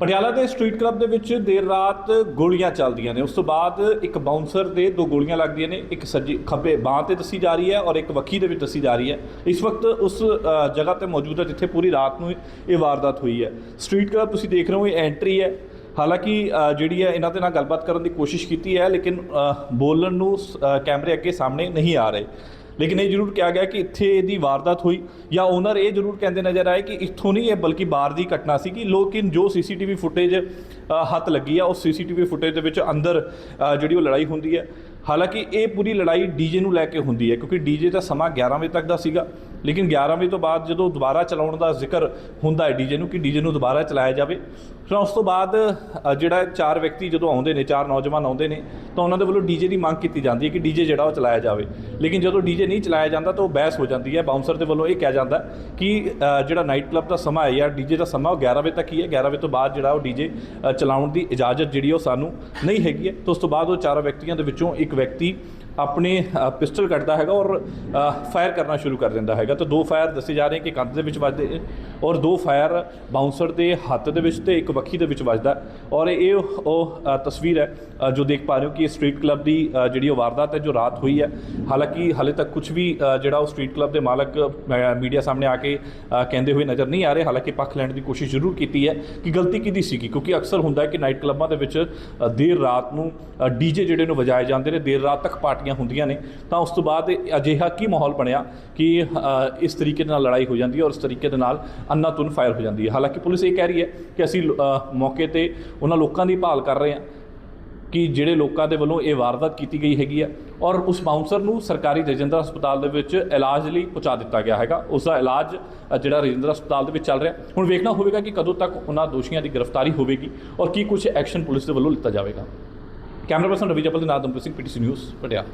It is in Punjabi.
ਪਟਿਆਲਾ ਦੇ ਸਟਰੀਟ ਕਲੱਬ ਦੇ ਵਿੱਚ ਦੇਰ ਰਾਤ ਗੋਲੀਆਂ ਚੱਲਦੀਆਂ ਨੇ। ਉਸ ਤੋਂ ਬਾਅਦ ਇੱਕ ਬਾਉਂਸਰ ਦੇ ਦੋ ਗੋਲੀਆਂ ਲੱਗਦੀਆਂ ਨੇ। ਇੱਕ ਸੱਜੀ ਖੱਬੇ ਬਾਹ ਤੇ ਦੱਸੀ ਜਾ ਰਹੀ ਹੈ ਔਰ ਇੱਕ ਵੱਖੀ ਦੇ ਵਿੱਚ ਦੱਸੀ ਜਾ ਰਹੀ ਹੈ। ਇਸ ਵਕਤ ਉਸ ਜਗ੍ਹਾ ਤੇ ਮੌਜੂਦ ਹੈ ਜਿੱਥੇ ਪੂਰੀ ਰਾਤ ਨੂੰ ਇਹ ਵਾਰਦਾਤ ਹੋਈ ਹੈ। ਸਟਰੀਟ ਕਲੱਬ ਤੁਸੀਂ ਦੇਖ ਰਹੇ ਹੋ, ਇਹ ਐਂਟਰੀ ਹੈ। ਹਾਲਾਂਕਿ ਜਿਹੜੀ ਹੈ ਇਹਨਾਂ ਦੇ ਨਾਲ ਗੱਲਬਾਤ ਕਰਨ ਦੀ ਕੋਸ਼ਿਸ਼ ਕੀਤੀ ਹੈ, ਲੇਕਿਨ ਬੋਲਣ ਨੂੰ ਸ- ਕੈਮਰੇ ਅੱਗੇ ਸਾਹਮਣੇ ਨਹੀਂ ਆ ਰਹੇ। ਲੇਕਿਨ ਇਹ ਜ਼ਰੂਰ ਕਿਹਾ ਗਿਆ ਕਿ ਇੱਥੇ ਇਹਦੀ ਵਾਰਦਾਤ ਹੋਈ ਜਾਂ ਓਨਰ ਇਹ ਜ਼ਰੂਰ ਕਹਿੰਦੇ ਨਜ਼ਰ ਆਏ ਕਿ ਇੱਥੋਂ ਨਹੀਂ ਇਹ ਬਲਕਿ ਬਾਹਰ ਦੀ ਘਟਨਾ ਸੀ ਕਿ ਲੇਕਿਨ ਜੋ ਸੀਸੀਟੀਵੀ ਫੁਟੇਜ ਹੱਥ ਲੱਗੀ ਆ, ਉਸ ਸੀਸੀਟੀਵੀ ਫੁਟੇਜ ਦੇ ਵਿੱਚ ਅੰਦਰ ਜਿਹੜੀ ਉਹ ਲੜਾਈ ਹੁੰਦੀ ਹੈ। ਹਾਲਾਂਕਿ ਇਹ ਪੂਰੀ ਲੜਾਈ ਡੀਜੇ ਨੂੰ ਲੈ ਕੇ ਹੁੰਦੀ ਹੈ, ਕਿਉਂਕਿ ਡੀਜੇ ਦਾ ਸਮਾਂ 11 ਵਜੇ ਤੱਕ ਦਾ ਸੀਗਾ, ਲੇਕਿਨ 11 ਵਜੇ ਤੋਂ ਬਾਅਦ ਜਦੋਂ ਦੁਬਾਰਾ ਚਲਾਉਣ ਦਾ ਜ਼ਿਕਰ ਹੁੰਦਾ ਹੈ ਡੀਜੇ ਨੂੰ ਕਿ ਡੀਜੇ ਨੂੰ ਦੁਬਾਰਾ ਚਲਾਇਆ ਜਾਵੇ ਫਿਰ ਉਸ ਤੋਂ ਬਾਅਦ ਜਿਹੜਾ ਚਾਰ ਵਿਅਕਤੀ ਜਦੋਂ ਆਉਂਦੇ ਨੇ, ਚਾਰ ਨੌਜਵਾਨ ਆਉਂਦੇ ਨੇ, ਤਾਂ ਉਹਨਾਂ ਦੇ ਵੱਲੋਂ ਡੀਜੇ ਦੀ ਮੰਗ ਕੀਤੀ ਜਾਂਦੀ ਹੈ ਕਿ ਡੀਜੇ ਜਿਹੜਾ ਉਹ ਚਲਾਇਆ ਜਾਵੇ। ਲੇਕਿਨ ਜਦੋਂ ਡੀਜੇ ਨਹੀਂ ਚਲਾਇਆ ਜਾਂਦਾ, ਤਾਂ ਉਹ ਬਹਿਸ ਹੋ ਜਾਂਦੀ ਹੈ, ਬਾਉਂਸਰ ਦੇ ਵੱਲੋਂ ਇਹ ਕਿਹਾ ਜਾਂਦਾ ਕਿ ਜਿਹੜਾ ਨਾਈਟ ਕਲੱਬ ਦਾ ਸਮਾਂ ਹੈ ਜਾਂ ਡੀਜੇ ਦਾ ਸਮਾਂ ਉਹ 11 ਵਜੇ ਤੱਕ ਹੀ ਹੈ 11 ਵਜੇ ਤੋਂ ਬਾਅਦ ਜਿਹੜਾ ਉਹ ਡੀਜੇ ਚਲਾਉਣ ਦੀ ਇਜਾਜ਼ਤ ਜਿਹੜੀ ਉਹ ਸਾਨੂੰ ਨਹੀਂ ਹੈਗੀ ਹੈ, ਤਾਂ ਉਸ ਤੋਂ ਬਾਅਦ ਉਹ ਚਾਰ ਵਿਅਕਤੀਆਂ ਦੇ ਵਿੱਚੋਂ ਇੱਕ ਵਿਅਕਤੀ ਆਪਣੇ ਪਿਸਟਲ ਕੱਢਦਾ ਹੈਗਾ ਔਰ ਫਾਇਰ ਕਰਨਾ ਸ਼ੁਰੂ ਕਰ ਦਿੰਦਾ ਹੈਗਾ। ਤਾਂ ਦੋ ਫਾਇਰ ਦੱਸੇ ਜਾ ਰਹੇ ਕਿ ਕੰਧ ਦੇ ਵਿੱਚ ਵੱਜਦੇ ਔਰ ਦੋ ਫਾਇਰ ਬਾਉਂਸਰ ਦੇ ਹੱਥ ਦੇ ਵਿੱਚ ਤੇ ਇੱਕ ਵੱਖੀ ਦੇ ਵਿੱਚ ਵੱਜਦਾ ਔਰ ਇਹ ਉਹ ਤਸਵੀਰ ਹੈ ਜੋ ਦੇਖ ਪਾ ਰਹੇ ਹੋ ਕਿ ਸਟਰੀਟ ਕਲੱਬ ਦੀ ਜਿਹੜੀ ਉਹ ਵਾਰਦਾਤ ਹੈ ਜੋ ਰਾਤ ਹੋਈ ਹੈ। ਹਾਲਾਂਕਿ ਹਾਲੇ ਤੱਕ ਕੁਝ ਵੀ ਜਿਹੜਾ ਉਹ ਸਟਰੀਟ ਕਲੱਬ ਦੇ ਮਾਲਕ ਮੀਡੀਆ ਸਾਹਮਣੇ ਆ ਕੇ ਕਹਿੰਦੇ ਹੋਏ ਨਜ਼ਰ ਨਹੀਂ ਆ ਰਹੇ। ਹਾਲਾਂਕਿ ਪੱਖ ਲੈਣ ਦੀ ਕੋਸ਼ਿਸ਼ ਜ਼ਰੂਰ ਕੀਤੀ ਹੈ ਕਿ ਗਲਤੀ ਕਿਹਦੀ ਸੀਗੀ, ਕਿਉਂਕਿ ਅਕਸਰ ਹੁੰਦਾ ਹੈ ਕਿ ਨਾਈਟ ਕਲੱਬਾਂ ਦੇ ਵਿੱਚ ਦੇਰ ਰਾਤ ਨੂੰ ਡੀਜੇ ਜਿਹੜੇ ਨੂੰ ਵਜਾਏ ਜਾਂਦੇ ਨੇ, ਦੇਰ ਰਾਤ ਤੱਕ ਪਾਰਟੀਆਂ ਹੁੰਦੀਆਂ ਨੇ। ਤਾਂ ਉਸ ਤੋਂ ਬਾਅਦ ਅਜਿਹਾ ਕੀ ਮਾਹੌਲ ਬਣਿਆ ਕਿ ਇਸ ਤਰੀਕੇ ਦੇ ਨਾਲ ਲੜਾਈ ਹੋ ਜਾਂਦੀ ਹੈ ਔਰ ਇਸ ਤਰੀਕੇ ਦੇ ਨਾਲ ਅੰਨਾਤੁਨ ਫਾਇਰ ਹੋ ਜਾਂਦੀ ਹੈ। ਹਾਲਾਂਕਿ ਪੁਲਿਸ ਇਹ ਕਹਿ ਰਹੀ ਹੈ ਕਿ ਅਸੀਂ ਮੌਕੇ ਤੇ ਉਹਨਾਂ ਲੋਕਾਂ ਦੀ ਭਾਲ ਕਰ ਰਹੇ ਹਾਂ ਕਿ ਜਿਹੜੇ ਲੋਕਾਂ ਦੇ ਵੱਲੋਂ ਇਹ ਵਾਰਦਾਤ ਕੀਤੀ ਗਈ ਹੈਗੀ ਆ ਔਰ ਉਸ ਬਾਉਂਸਰ ਨੂੰ ਸਰਕਾਰੀ ਰਜਿੰਦਰਾ ਹਸਪਤਾਲ ਦੇ ਵਿੱਚ ਇਲਾਜ ਲਈ ਪਹੁੰਚਾ ਦਿੱਤਾ ਗਿਆ ਹੈਗਾ। ਉਸ ਦਾ ਇਲਾਜ ਜਿਹੜਾ ਰਜਿੰਦਰਾ ਹਸਪਤਾਲ ਦੇ ਵਿੱਚ ਚੱਲ ਰਿਹਾ ਹੁਣ ਵੇਖਣਾ ਹੋਵੇਗਾ ਕਿ ਕਦੋਂ ਤੱਕ ਉਹਨਾਂ ਦੋਸ਼ੀਆਂ ਦੀ ਗ੍ਰਿਫਤਾਰੀ ਹੋਵੇਗੀ ਔਰ ਕੀ ਕੁਝ ਐਕਸ਼ਨ ਪੁਲਿਸ ਦੇ ਵੱਲੋਂ ਲਿੱਤਾ ਜਾਵੇਗਾ। ਕੈਮਰਾ ਪਰਸਨ ਰਵੀ ਜਪਲ ਦੇ ਨਾਲ ਦਮਪ੍ਰੀਤ ਸਿੰਘ, ਪੀਟੀਸੀ ਨਿਊਜ਼, ਪਟਿਆਲਾ।